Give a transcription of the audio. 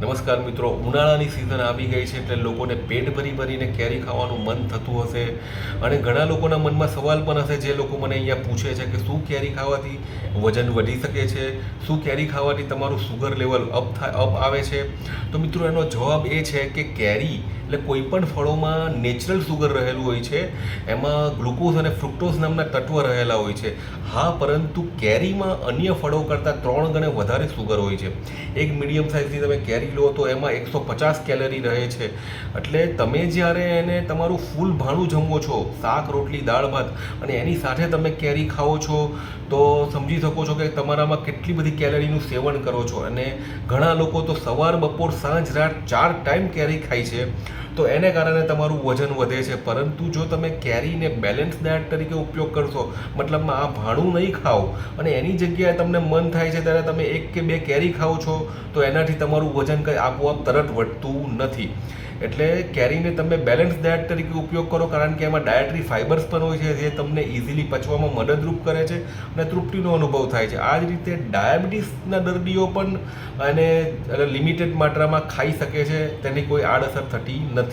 નમસ્કાર મિત્રો, ઉનાળાની સિઝન આવી ગઈ છે એટલે લોકોને પેટ ભરી ભરીને કેરી ખાવાનું મન થતું હશે અને ઘણા લોકોના મનમાં સવાલ પણ હશે, જે લોકો મને અહીંયા પૂછે છે કે શું કેરી ખાવાથી વજન વધી શકે છે? શું કેરી ખાવાથી તમારું સુગર લેવલ અપ થાય અપ આવે છે? તો મિત્રો, એનો જવાબ એ છે કે કેરી એટલે કોઈ પણ ફળોમાં નેચરલ સુગર રહેલું હોય છે. એમાં ગ્લુકોઝ અને ફ્રુક્ટોઝ નામના તત્વ રહેલા હોય છે. હા, પરંતુ કેરીમાં અન્ય ફળો કરતાં ત્રણ ગણે વધારે સુગર હોય છે. એક મીડિયમ સાઇઝની તમે કેરી લો તો એમાં એકસો પચાસ કેલરી રહે છે. એટલે તમે જ્યારે એને તમારું ફૂલ ભાણું જમો છો, શાક, રોટલી, દાળ, ભાત, અને એની સાથે તમે કેરી ખાઓ છો, તો સમજી શકો છો કે તમારામાં કેટલી બધી કેલરીનું સેવન કરો છો. અને ઘણા લોકો તો સવાર, બપોર, સાંજ, રાત ચાર ટાઈમ કેરી ખાય છે. તો એને કારણે તમારું વજન વધે છે. પરંતુ જો તમે કેરીને બેલેન્સ ડાયટ તરીકે ઉપયોગ કરશો, મતલબમાં આ ભાણું નહીં ખાઓ અને એની જગ્યાએ તમને મન થાય છે ત્યારે તમે એક કે બે કેરી ખાઓ છો, તો એનાથી તમારું વજન કંઈ આપોઆપ તરત વધતું નથી. એટલે કેરીને તમે બેલેન્સ ડાયટ તરીકે ઉપયોગ કરો, કારણ કે એમાં ડાયટરી ફાઇબર્સ પણ હોય છે, જે તમને ઇઝીલી પચવામાં મદદરૂપ કરે છે અને તૃપ્તિનો અનુભવ થાય છે. આ જ રીતે ડાયાબિટીસના દર્દીઓ પણ અને લિમિટેડ માત્રામાં ખાઈ શકે છે, તેની કોઈ આડઅસર થતી નથી.